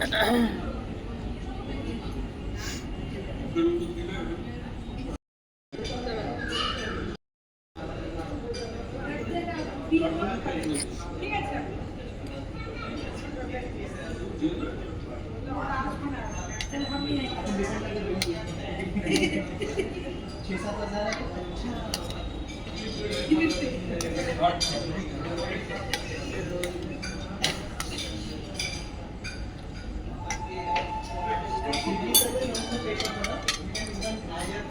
ভালো খেতে টেস্টি হ্যাঁ হ্যাঁ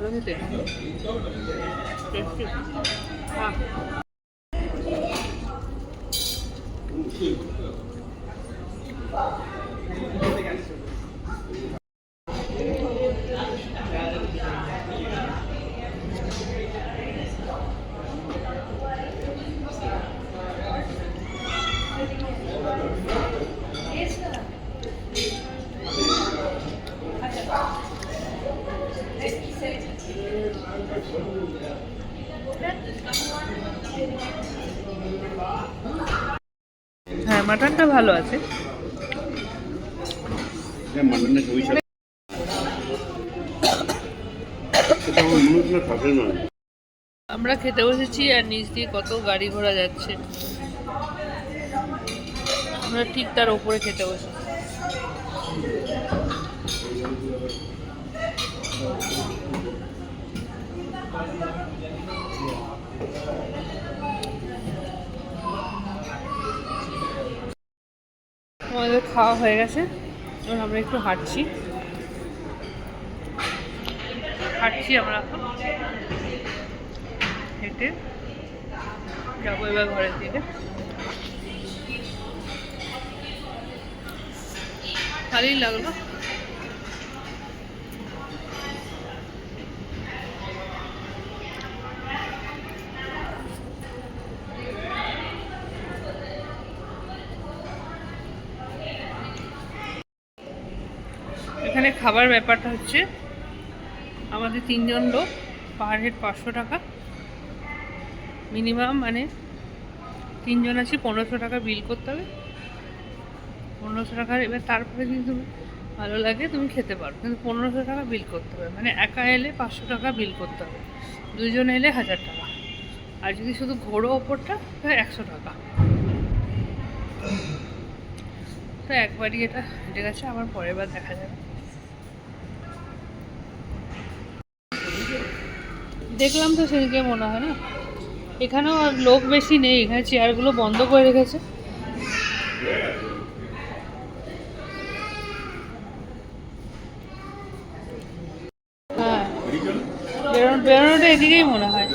মাটনটা ভালো আছে মাটনটা ওই সাথে মনে হচ্ছে না ঠাকুর নয় আমরা খেতে বসেছি আর নিচ দিয়ে কত গাড়ি ঘোড়া যাচ্ছে। আমরা ঠিক তার উপরে খেতে বসে আমাদের খাওয়া হয়ে গেছে। এবার আমরা একটু হাঁটছি। হাঁটছি আমরা এখন। হেঁটে যাব এবার ঘরের দিকে। ভালোই লাগল। এখানে খাবার ব্যাপারটা হচ্ছে, আমাদের তিনজন লোক পার হেড পাঁচশো টাকা। মিনিমাম মানে তিনজন আছি, পনেরোশো টাকা বিল করতে হবে। পনেরোশো টাকার এবার তারপরে যদি তুমি ভালো লাগে, তুমি খেতে পারো। কিন্তু পনেরোশো টাকা বিল করতে হবে। মানে একা এলে পাঁচশো টাকা বিল করতে হবে। দুজন এলে হাজার টাকা। আর যদি শুধু ঘোরো ওপরটা, তাহলে একশো টাকা। তো একবারই এটা হেঁটে গেছে, আবার পরের বার দেখা যাবে। দেখলাম তো সেদিকে মনে হয় না? এখানেও লোক বেশি নেই। এখানে চেয়ারগুলো বন্ধ করে রেখেছে। বেরোনোটা এদিকেই মনে হয়.